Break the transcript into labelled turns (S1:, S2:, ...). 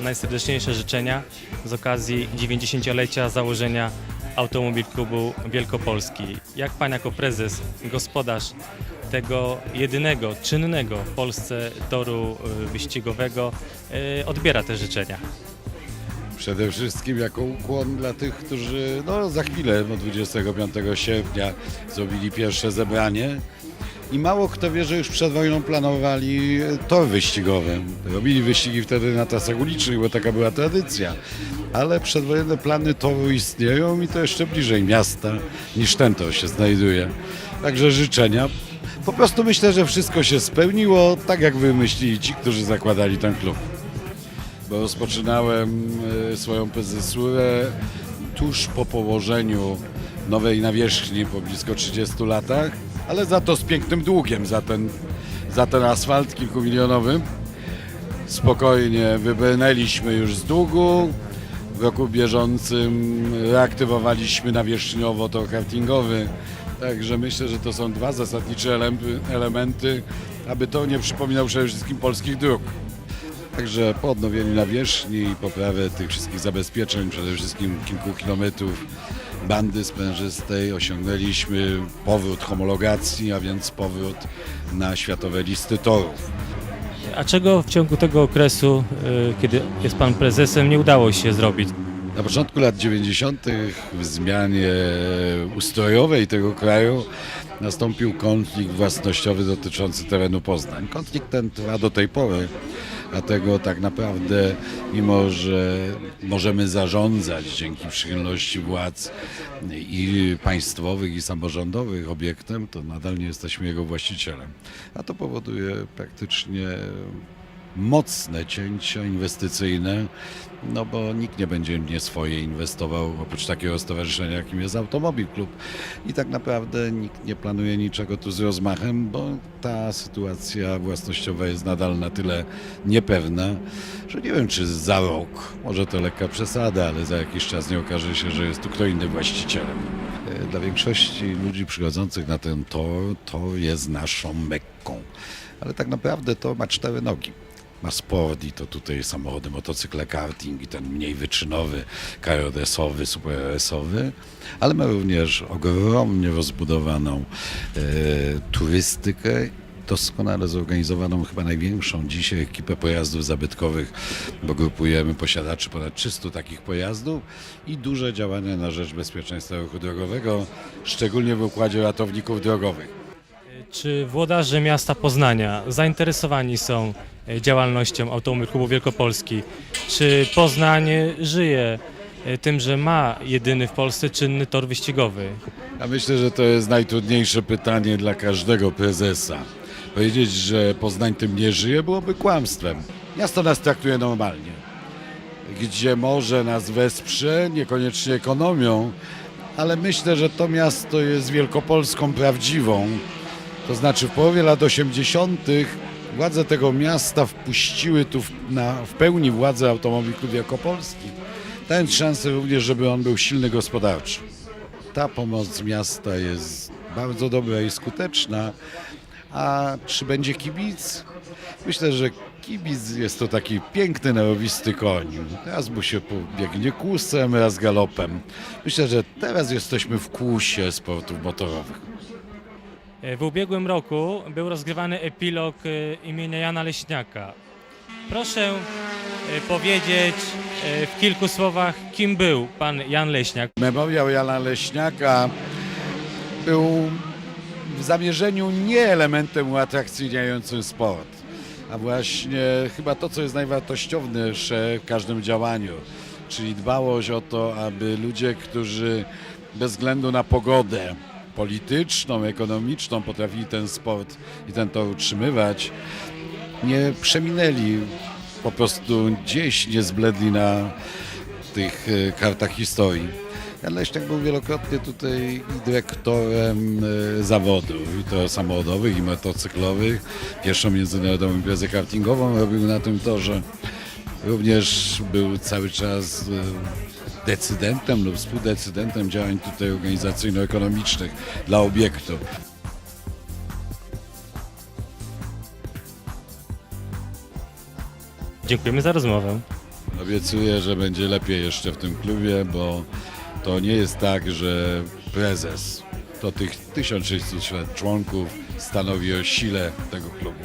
S1: najserdeczniejsze życzenia z okazji 90-lecia założenia Automobil Klubu Wielkopolski. Jak Pan jako prezes, gospodarz tego jedynego, czynnego w Polsce toru y, wyścigowego y, odbiera te życzenia?
S2: Przede wszystkim jako ukłon dla tych, którzy no, za chwilę, no, 25 sierpnia, zrobili pierwsze zebranie. I mało kto wie, że już przed wojną planowali tor wyścigowy. Robili wyścigi wtedy na trasach ulicznych, bo taka była tradycja. Ale przedwojenne plany toru istnieją i to jeszcze bliżej miasta niż ten tor się znajduje. Także życzenia. Po prostu myślę, że wszystko się spełniło tak, jak wymyślili ci, którzy zakładali ten klub bo rozpoczynałem e, swoją prezesurę tuż po położeniu nowej nawierzchni po blisko 30 latach, ale za to z pięknym długiem za ten, za ten asfalt kilkumilionowy. Spokojnie wybrnęliśmy już z długu. W roku bieżącym reaktywowaliśmy nawierzchniowo tor kartingowy. Także myślę, że to są dwa zasadnicze elem- elementy, aby to nie przypominał przede wszystkim polskich dróg. Także po odnowieniu nawierzchni i poprawę tych wszystkich zabezpieczeń, przede wszystkim kilku kilometrów bandy sprężystej, osiągnęliśmy powrót homologacji, a więc powrót na światowe listy torów.
S1: A czego w ciągu tego okresu, y, kiedy jest Pan prezesem, nie udało się zrobić?
S2: Na początku lat 90. w zmianie ustrojowej tego kraju nastąpił konflikt własnościowy dotyczący terenu Poznań. Konflikt ten trwa do tej pory, dlatego tak naprawdę, mimo że możemy zarządzać dzięki przychylności władz i państwowych, i samorządowych obiektem, to nadal nie jesteśmy jego właścicielem. A to powoduje praktycznie mocne cięcia inwestycyjne, no bo nikt nie będzie nie swoje inwestował oprócz takiego stowarzyszenia, jakim jest Automobil Klub. I tak naprawdę nikt nie planuje niczego tu z rozmachem, bo ta sytuacja własnościowa jest nadal na tyle niepewna, że nie wiem, czy za rok, może to lekka przesada, ale za jakiś czas nie okaże się, że jest tu kto inny właścicielem. E, Dla większości ludzi przychodzących na ten tor, to jest naszą Mekką. Ale tak naprawdę to ma cztery nogi ma sport i to tutaj samochody, motocykle, karting i ten mniej wyczynowy, KRS-owy, Super RS-owy, ale ma również ogromnie rozbudowaną e, turystykę, doskonale zorganizowaną, chyba największą dzisiaj ekipę pojazdów zabytkowych, bo grupujemy posiadaczy ponad 300 takich pojazdów i duże działania na rzecz bezpieczeństwa ruchu drogowego, szczególnie w układzie ratowników drogowych.
S1: Czy włodarze miasta Poznania zainteresowani są e, działalnością Automobil Klubu Wielkopolski? Czy Poznań żyje e, tym, że ma jedyny w Polsce czynny tor wyścigowy?
S2: Ja myślę, że to jest najtrudniejsze pytanie dla każdego prezesa. Powiedzieć, że Poznań tym nie żyje, byłoby kłamstwem. Miasto nas traktuje normalnie. Gdzie może nas wesprze, niekoniecznie ekonomią, ale myślę, że to miasto jest Wielkopolską prawdziwą. To znaczy w połowie lat 80. władze tego miasta wpuściły tu w, na, w pełni władzę Automobil Klub Wielkopolski, dając szansę również, żeby on był silny gospodarczo ta pomoc miasta jest bardzo dobra i skuteczna. A czy będzie kibic? Myślę, że kibic jest to taki piękny, nerwisty koń. Raz mu się pobiegnie kłusem, raz galopem. Myślę, że teraz jesteśmy w kłusie sportów motorowych.
S1: E, W ubiegłym roku był rozgrywany epilog e, imienia Jana Leśniaka. Proszę e, powiedzieć w kilku słowach, kim był pan Jan Leśniak.
S2: Memoriał Jana Leśniaka był w zamierzeniu nie elementem uatrakcyjniającym sport, a właśnie chyba to, co jest najwartościowniejsze w każdym działaniu, czyli dbałość o to, aby ludzie, którzy bez względu na pogodę polityczną, ekonomiczną potrafili ten sport i ten tor utrzymywać, nie przeminęli, po prostu gdzieś nie zbledli na tych e, kartach historii. Jan Leśniak był wielokrotnie tutaj dyrektorem e, zawodów, i to samochodowych, i motocyklowych. Pierwszą międzynarodową imprezę kartingową robił na tym torze. Również był cały czas e, decydentem lub współdecydentem działań tutaj organizacyjno-ekonomicznych dla obiektu.
S1: Dziękujemy za rozmowę.
S2: Obiecuję, że będzie lepiej jeszcze w tym klubie, bo to nie jest tak, że prezes to tych 1600 członków stanowi o sile tego klubu.